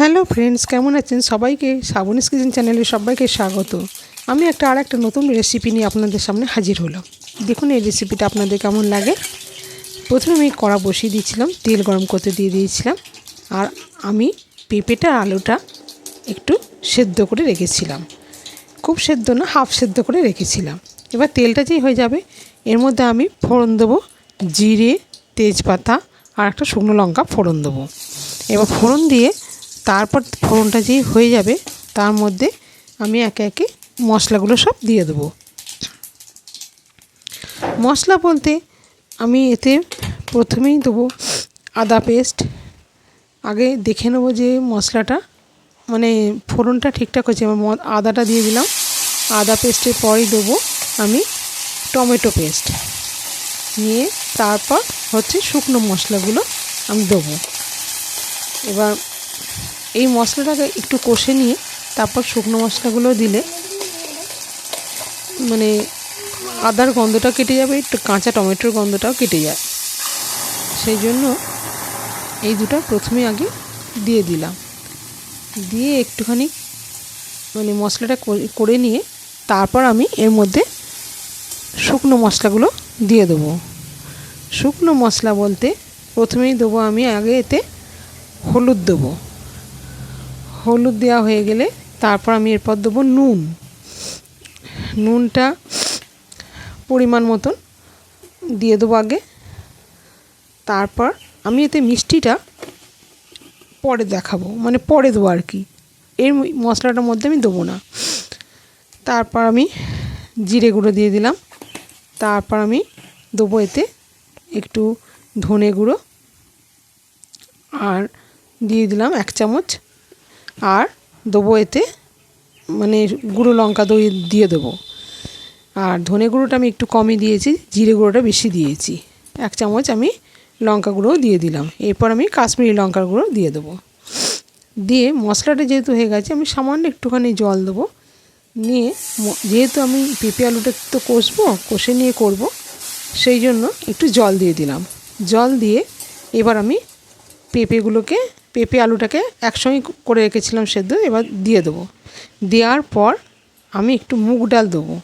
Hello friends, কেমন আছেন? সবাইকে শ্রাবণীস কিচেন চ্যানেলে সবাইকে স্বাগত। আমি একটা আর একটা নতুন রেসিপি নিয়ে আপনাদের সামনে হাজির হলাম। দেখুন এই রেসিপিটা আপনাদের কেমন লাগে? প্রথমে আমি কড়া বসিয়ে দিয়েছিলাম, তেল গরম করতে দিয়ে দিয়েছিলাম, আর আমি পেঁপেটা, আলুটা একটু সেদ্ধ করে রেখেছিলাম। খুব সেদ্ধ না হাফ সেদ্ধ করে রেখেছিলাম। এবার তেলটা যেই হয়ে যাবে, এর মধ্যে আমি ফোড়ন দেবো, জিরে, তেজপাতা আর একটা শুকনো লঙ্কা ফোড়ন দেবো। এবার ফোড়ন দিয়ে তারপর ফোড়নটা যেই হয়ে যাবে, তার মধ্যে আমি একে একে মশলাগুলো সব দিয়ে দেবো। মশলা বলতে আমি এতে প্রথমেই দেবো আদা পেস্ট। আগে দেখে নেব যে মশলাটা মানে ফোড়নটা ঠিকঠাক হচ্ছে আমার আদাটা দিয়ে দিলাম। আদা পেস্টের পরেই দেবো আমি টমেটো পেস্ট। নিয়ে তারপর হচ্ছে শুকনো মশলাগুলো আমি দেবো। এবার এই মশলাটাকে একটু কষে নিয়ে তারপর শুকনো মশলাগুলো দিলে মানে আদার গন্ধটা কেটে যাবে, একটু কাঁচা টমেটোর গন্ধটাও কেটে যায়। সেই জন্য এই দুটো প্রথমে আগে দিয়ে দিলাম। দিয়ে একটুখানি মানে মশলাটা করে- নিয়ে তারপর আমি এর মধ্যে শুকনো মশলাগুলো দিয়ে দেবো। শুকনো মশলা বলতে প্রথমেই দেবো আমি আগে এতে হলুদ দেবো। হলুদ দেওয়া হয়ে গেলে তারপর আমি এরপর দেবো নুন। নুনটা পরিমাণ মতন দিয়ে দেবো আগে। তারপর আমি এতে মিষ্টিটা পরে দেখাবো মানে পরে দেবো আর কি। এর মশলাটার মধ্যে আমি দেবো না। তারপর আমি জিরে গুঁড়ো দিয়ে দিলাম। তারপর আমি দেবো এতে একটু ধনে গুঁড়ো। আর দিয়ে দিলাম এক চামচ আর দেবো এতে মানে গুঁড়ো লঙ্কা দই দিয়ে দেবো। আর ধনে গুঁড়োটা আমি একটু কমই দিয়েছি, জিরে গুঁড়োটা বেশি দিয়েছি। এক চামচ আমি লঙ্কা গুঁড়োও দিয়ে দিলাম। এরপর আমি কাশ্মীরি লঙ্কার গুঁড়ো দিয়ে দেবো। দিয়ে মশলাটা যেহেতু হয়ে গেছে, আমি সামান্য একটুখানি জল দেবো। নিয়ে যেহেতু আমি পেঁপে আলুটা তো কষবো, কষে নিয়ে করব, সেই জন্য একটু জল দিয়ে দিলাম। জল দিয়ে এবার আমি পেঁপেগুলোকে, পেঁপে আলুটাকে একসঙ্গে করে রেখেছিলাম সেদ্ধ, এবার দিয়ে দেবো। দেওয়ার পর আমি একটু মুগ ডাল দেবো।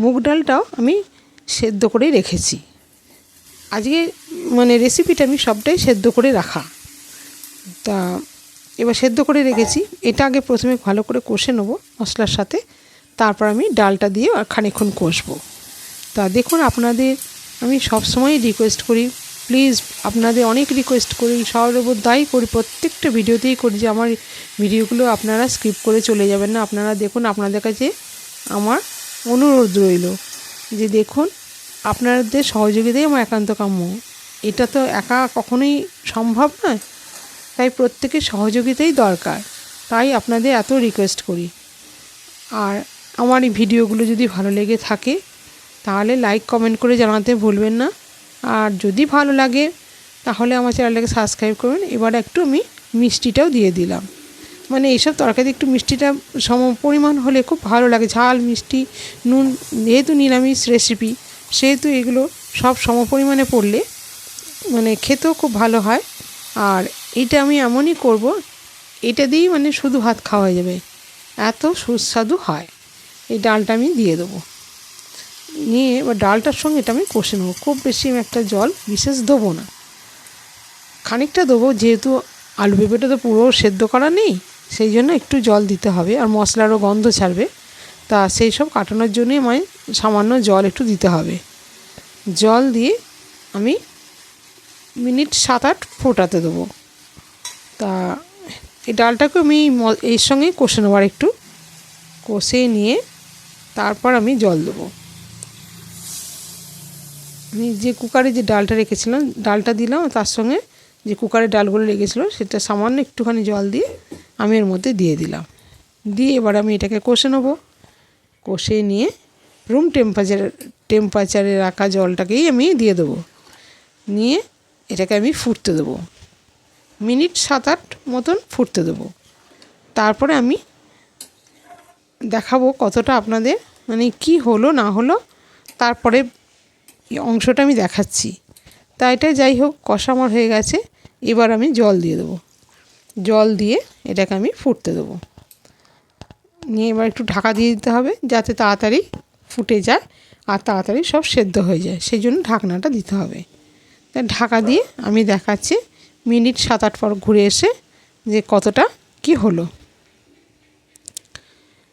মুগ ডালটাও আমি সেদ্ধ করে রেখেছি। আজকে মানে রেসিপিটা আমি সবটাই সেদ্ধ করে রাখা। তা এবার সেদ্ধ করে রেখেছি। এটা আগে প্রথমে ভালো করে কষে নেব মশলার সাথে। তারপর আমি ডালটা দিয়ে আর খানিকক্ষণ কষবো। তা দেখুন, আপনাদের আমি সবসময় রিকোয়েস্ট করি প্লিজ আপনাদের অনেক রিকোয়েস্ট করি সর্বদাই করি, প্রত্যেকটা ভিডিওতেই করি যে আমার ভিডিওগুলো আপনারা স্কিপ করে চলে যাবেন না। আপনারা দেখুন, আপনাদের কাছে আমার অনুরোধ রইল যে দেখুন, আপনাদের সহযোগিতাই আমার একান্ত কাম্য। এটা তো একা কখনোই সম্ভব নয়। তাই প্রত্যেকের সহযোগিতাই দরকার। তাই আপনাদের এত রিকোয়েস্ট করি। আর আমার এই ভিডিওগুলো যদি ভালো লেগে থাকে, তাহলে লাইক কমেন্ট করে জানাতে ভুলবেন না। আর যদি ভালো লাগে, তাহলে আমার চ্যানেলটাকে সাবস্ক্রাইব করবেন এবার একটু আমি মিষ্টিটাও দিয়ে দিলাম। মানে এইসব তরকারি একটু মিষ্টিটা সম পরিমাণ হলে খুব ভালো লাগে। ঝাল, মিষ্টি, নুন, যেহেতু নিরামিষ রেসিপি সেহেতু এগুলো সব সম পরিমাণে পড়লে মানে খেতেও খুব ভালো হয়। আর এটা আমি এমনই করব, এটা দিয়েই মানে শুধু ভাত খাওয়া যাবে। এত সুস্বাদু হয়। এই ডালটা আমি দিয়ে দেবো। নিয়ে এবার ডালটার সঙ্গে এটা আমি কষে নেব। খুব বেশি আমি একটা জল বিশেষ দেবো না। খানিকটা দেবো, যেহেতু আলু পেঁপেটা তো পুরো সেদ্ধ করা নেই, সেই জন্য একটু জল দিতে হবে আর মশলারও গন্ধ ছাড়বে। তা সেই সব কাটানোর জন্যই আমায় সামান্য জল একটু দিতে হবে। জল দিয়ে আমি মিনিট সাত আট ফোটাতে দেবো। তা এই ডালটাকে আমি এর সঙ্গে কষে নেব আর একটু কষে নিয়ে তারপর আমি জল দেবো। যে কুকারে যে ডালটা রেখেছিলাম ডালটা দিলাম তার সঙ্গে যে কুকারে ডালগুলো রেখেছিলো সেটা সামান্য একটুখানি জল দিয়ে আমি এর মধ্যে দিয়ে দিলাম। দিয়ে এবার আমি এটাকে কষে নেব। কষে নিয়ে রুম টেম্পারেচার টেম্পারেচারে রাখা জলটাকেই আমি দিয়ে দেবো। নিয়ে এটাকে আমি ফুটতে দেবো। মিনিট সাত আট মতন ফুটতে দেবো। তারপরে আমি দেখাবো কতটা আপনাদের মানে কি হলো, না হলো। তারপরে এই অংশটা আমি দেখাচ্ছি। তা এটা যাই হোক, কষা আমার হয়ে গেছে। এবার আমি জল দিয়ে দেবো। জল দিয়ে এটাকে আমি ফুটতে দেবো। নিয়ে এবার একটু ঢাকা দিয়ে দিতে হবে, যাতে তাড়াতাড়ি ফুটে যায় আর তাড়াতাড়ি সব সেদ্ধ হয়ে যায়। সেই জন্য ঢাকনাটা দিতে হবে। ঢাকা দিয়ে আমি দেখাচ্ছি, মিনিট সাত আট পর ঘুরে এসে যে কতটা কি হলো।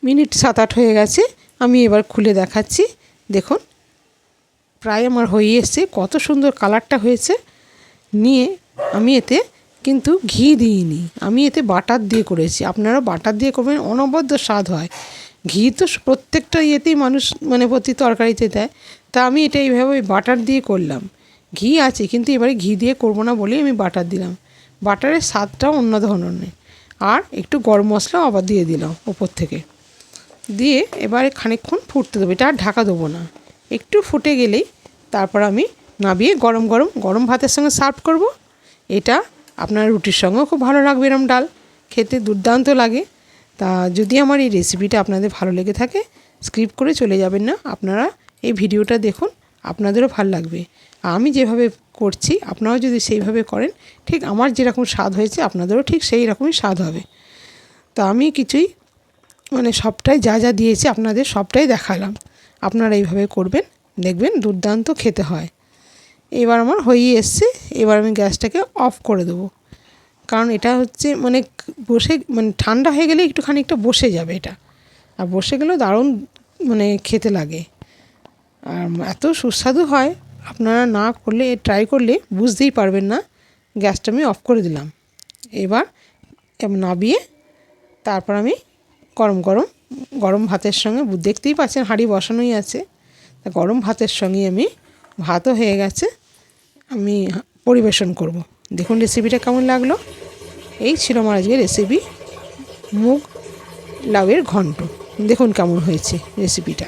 মিনিট সাত আট হয়ে গেছে, আমি এবার খুলে দেখাচ্ছি। দেখুন প্রায় আমার হয়ে এসছে। কত সুন্দর কালারটা হয়েছে। নিয়ে আমি এতে কিন্তু ঘি দিইনি। আমি এতে বাটার দিয়ে করেছি। আপনারা বাটার দিয়ে করবেন, অনবদ্য স্বাদ হয়। ঘি তো প্রত্যেকটা ইয়েতেই মানুষ মানে প্রতি তরকারিতে দেয়। তা আমি এটা এইভাবে বাটার দিয়ে করলাম। ঘি আছে, কিন্তু এবারে ঘি দিয়ে করব না বলেই আমি বাটার দিলাম। বাটারের স্বাদটাও অন্য ধরনের। আর একটু গরম মশলাও আবার দিয়ে দিলাম ওপর থেকে। দিয়ে এবারে খানিকক্ষণ ফুটতে দেবো। এটা আর ঢাকা দেবো না। একটু ফুটে গেলেই তারপর আমি নাবিয়ে গরম গরম গরম ভাতের সঙ্গে সার্ভ করব। এটা আপনার রুটির সঙ্গেও খুব ভালো লাগবে এরম ডাল। খেতে দুর্দান্ত লাগে। তা যদি আমার এই রেসিপিটা আপনাদের ভালো লেগে থাকে স্ক্রিপ্ট করে চলে যাবেন না। আপনারা এই ভিডিওটা দেখুন, আপনাদেরও ভালো লাগবে। আমি যেভাবে করছি, আপনারাও যদি সেইভাবে করেন, ঠিক আমার যেরকম স্বাদ হয়েছে, আপনাদেরও ঠিক সেই রকমই স্বাদ হবে। তা আমি কিছুই মানে সবটাই যা যা দিয়েছি আপনাদের সবটাই দেখালাম। আপনারা এইভাবে করবেন, দেখবেন দুর্দান্ত খেতে হয়। এবার আমার হয়েই এসছে, এবার আমি গ্যাসটাকে অফ করে দেবো। কারণ এটা হচ্ছে মানে বসে মানে ঠান্ডা হয়ে গেলে একটু খানিকটা বসে যাবে এটা। আর বসে গেলেও দারুণ মানে খেতে লাগে। আর এত সুস্বাদু হয়, আপনারা না করলে ট্রাই করলে বুঝতেই পারবেন না। গ্যাসটা আমি অফ করে দিলাম। এবার নাবিয়ে তারপর আমি গরম গরম গরম ভাতের সঙ্গে দেখতেই পাচ্ছেন হাঁড়ি বসানোই আছে। তা গরম ভাতের সঙ্গে আমি ভাতও হয়ে গেছে, আমি পরিবেশন করব। দেখুন রেসিপিটা কেমন লাগল। এই ছিল আমার আজকে রেসিপি মুগ লাউয়ের ঘন্ট। দেখুন কেমন হয়েছে রেসিপিটা